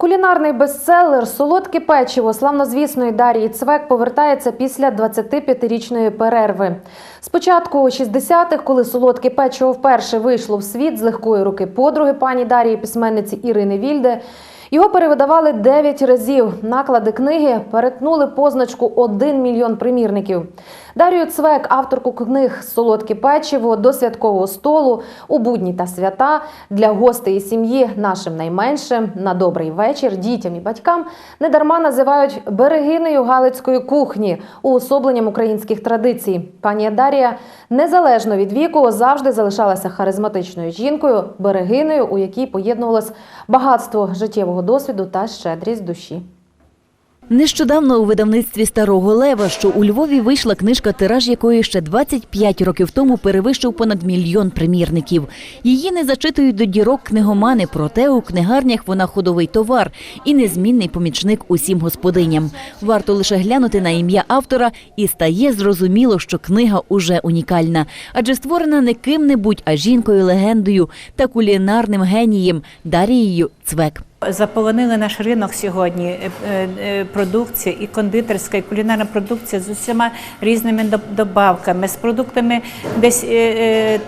Кулінарний бестселер Солодке печиво славнозвісної Дарії Цвек повертається після 25-річної перерви. Спочатку у 60-х, коли солодке печиво вперше вийшло в світ з легкої руки подруги пані Дарії, письменниці Ірини Вільде, його перевидавали 9 разів. Наклади книги перетнули позначку 1 мільйон примірників. Дарію Цвек, авторку книг Солодке печиво до святкового столу у будні та свята для гостей і сім'ї нашим найменшим на добрий вечір дітям і батькам недарма називають берегинею галицької кухні уособленням українських традицій. Пані Дарія незалежно від віку завжди залишалася харизматичною жінкою, берегинею, у якій поєднувалось багатство життєвого досвіду та щедрість душі. Нещодавно у видавництві Старого Лева, що у Львові вийшла книжка, тираж якої ще 25 років тому перевищив понад мільйон примірників. Її не зачитують до дірок книгомани, проте у книгарнях вона ходовий товар і незмінний помічник усім господиням. Варто лише глянути на ім'я автора, і стає зрозуміло, що книга уже унікальна, адже створена не ким-небудь, а жінкою легендою та кулінарним генієм Дарією Цвек. Заполонили наш ринок сьогодні е, е, продукція і кондитерська, і кулінарна продукція з усіма різними доб- добавками, з продуктами десь е, е,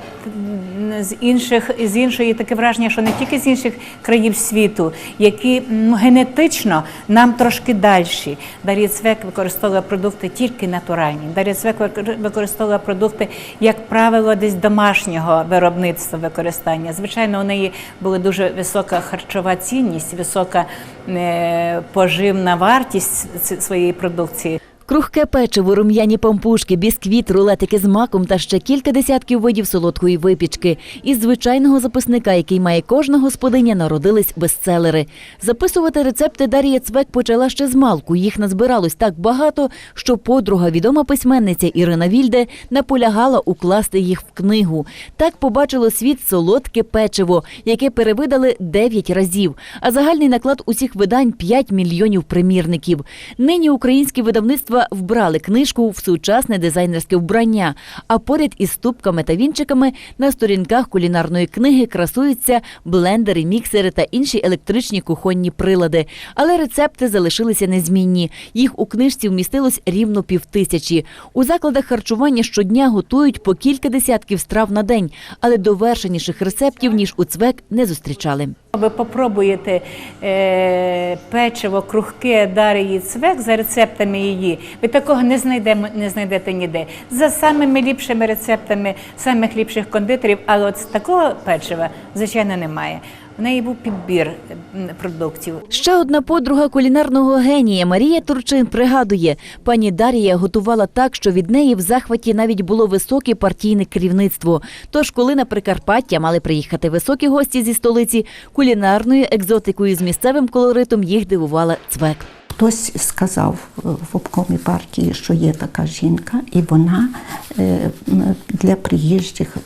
з інших з іншої таке враження, що не тільки з інших країв світу, які м, генетично нам трошки дальші. Дар'я Цвек використовувала продукти тільки натуральні. Дар'я Цвек викор- використовувала продукти, як правило, десь домашнього виробництва використання. Звичайно, у неї була дуже висока харчова цінність, висока е, поживна вартість своєї продукції. Крухке печиво, рум'яні пампушки, бісквіт, рулетики з маком та ще кілька десятків видів солодкої випічки. Із звичайного записника, який має кожна господиня, народились бестселери. Записувати рецепти Дар'я Цвек почала ще з малку. Їх назбиралось так багато, що подруга, відома письменниця Ірина Вільде, наполягала укласти їх в книгу. Так побачило світ солодке печиво, яке перевидали 9 разів. А загальний наклад усіх видань 5 мільйонів примірників. Нині українські видавництва вбрали книжку в сучасне дизайнерське вбрання. А поряд із ступками та вінчиками на сторінках кулінарної книги красуються блендери, міксери та інші електричні кухонні прилади. Але рецепти залишилися незмінні. Їх у книжці вмістилось рівно півтисячі. У закладах харчування щодня готують по кілька десятків страв на день, але довершеніших рецептів ніж у цвек не зустрічали. Ви попробуєте е, печиво, крухке Дарії Цвек за рецептами її. Ви такого не знайдемо, не знайдете ніде. За самими ліпшими рецептами самих ліпших кондитерів, але от такого печива, звичайно, немає. В неї був підбір продуктів. Ще одна подруга кулінарного генія Марія Турчин пригадує, пані Дарія готувала так, що від неї в захваті навіть було високе партійне керівництво. Тож, коли на Прикарпаття мали приїхати високі гості зі столиці, кулінарною екзотикою з місцевим колоритом їх дивувала цвек. Хтось сказав е, в обкомі партії, що є така жінка, і вона е, для приїжджих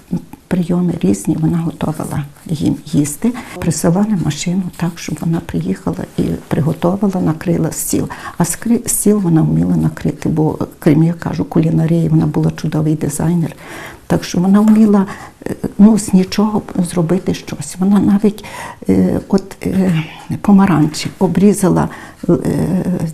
прийоми різні, вона готувала їм їсти. Присилали машину так, щоб вона приїхала і приготувала, накрила стіл. А стіл вона вміла накрити, бо крім я кажу, кулінарії, вона була чудовий дизайнер. Так що вона вміла е, ну, з нічого зробити щось. Вона навіть е, от е, помаранчі обрізала е,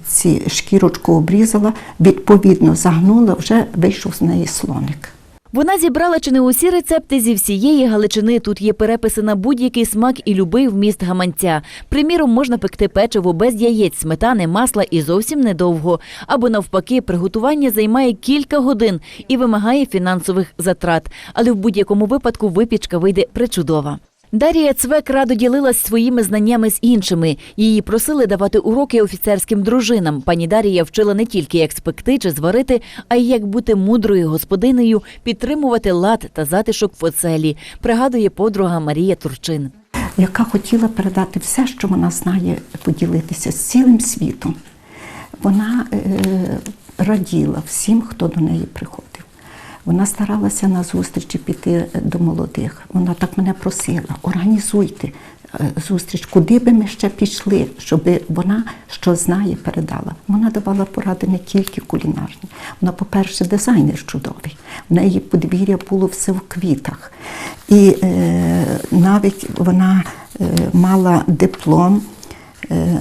ці шкірочку обрізала, відповідно загнула, вже вийшов з неї слоник. Вона зібрала чи не усі рецепти зі всієї Галичини. Тут є переписи на будь-який смак і любий вміст гаманця. Приміром, можна пекти печиво без яєць, сметани, масла і зовсім недовго. Або навпаки, приготування займає кілька годин і вимагає фінансових затрат. Але в будь-якому випадку випічка вийде причудова. Дарія Цвек радо ділилась своїми знаннями з іншими. Її просили давати уроки офіцерським дружинам. Пані Дарія вчила не тільки як спекти чи зварити, а й як бути мудрою господинею, підтримувати лад та затишок в оселі, пригадує подруга Марія Турчин. яка хотіла передати все, що вона знає, поділитися з цілим світом. Вона е, раділа всім, хто до неї приходив. Вона старалася на зустрічі піти до молодих. Вона так мене просила: організуйте е, зустріч, куди би ми ще пішли, щоб вона що знає, передала. Вона давала поради не тільки кулінарні. Вона, по-перше, дизайнер чудовий. В неї подвір'я було все в квітах. І е, навіть вона е, мала диплом е,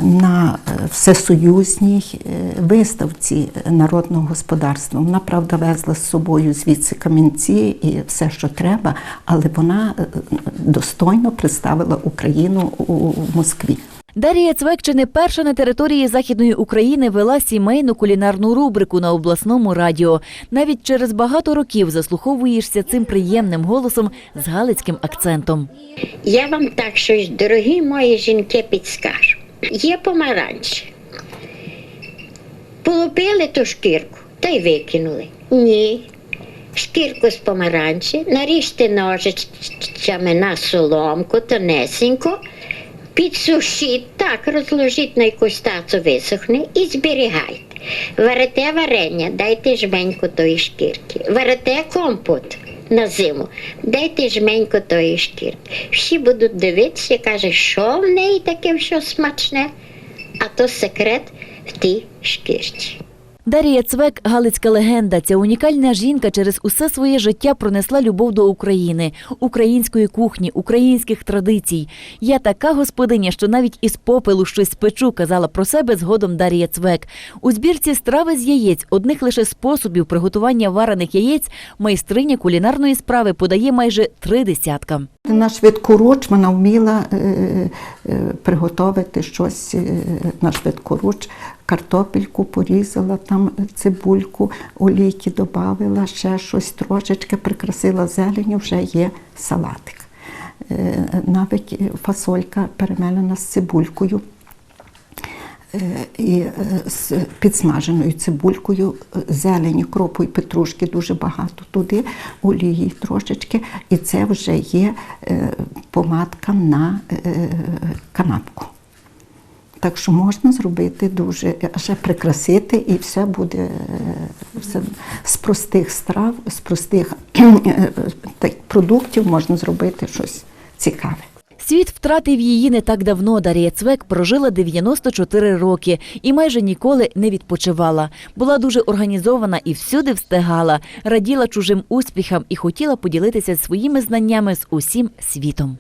на е, всесоюзній е, виставці народного господарства. Вона, правда, везла з собою звідси камінці і все, що треба, але вона е, достойно представила Україну у у Москві. Дарія Цвек чи не перша на території Західної України вела сімейну кулінарну рубрику на обласному радіо. Навіть через багато років заслуховуєшся цим приємним голосом з галицьким акцентом. Я вам так щось, дорогі мої жінки, підскажу. Є помаранчі. Полупили ту шкірку та й викинули. Ні. Шкірку з помаранчі, наріжте ножичками на соломку, тонесенько, підсушіть, так, розложіть на якусь тацу висохне і зберігайте. Варите варення, дайте жменьку тої шкірки. Варите компот на зиму, дайте жменько тої шкірки. Всі будуть дивитися, каже, що в неї таке все смачне, а то секрет в тій шкірці. Дарія Цвек галицька легенда. Ця унікальна жінка через усе своє життя пронесла любов до України, української кухні, українських традицій. Я така господиня, що навіть із попелу щось спечу, казала про себе згодом Дарія Цвек. У збірці страви з яєць одних лише способів приготування варених яєць майстриня кулінарної справи подає майже три десятка. На швидкоруч вона вміла е, е, приготувати щось е, на швидкоруч. Картопельку порізала, там цибульку, олійки додавила, ще щось трошечки прикрасила зеленю, вже є салатик. Навіть фасолька перемелена з цибулькою. Е, і е, з підсмаженою цибулькою, е, зелені, кропу і петрушки дуже багато туди, олії трошечки. І це вже є помадка на канапку. Так що можна зробити дуже, ще прикрасити, і все буде все, з простих страв, з простих продуктів можна зробити щось цікаве. Світ втратив її не так давно. Дарія Цвек прожила 94 роки і майже ніколи не відпочивала. Була дуже організована і всюди встигала, раділа чужим успіхам і хотіла поділитися своїми знаннями з усім світом.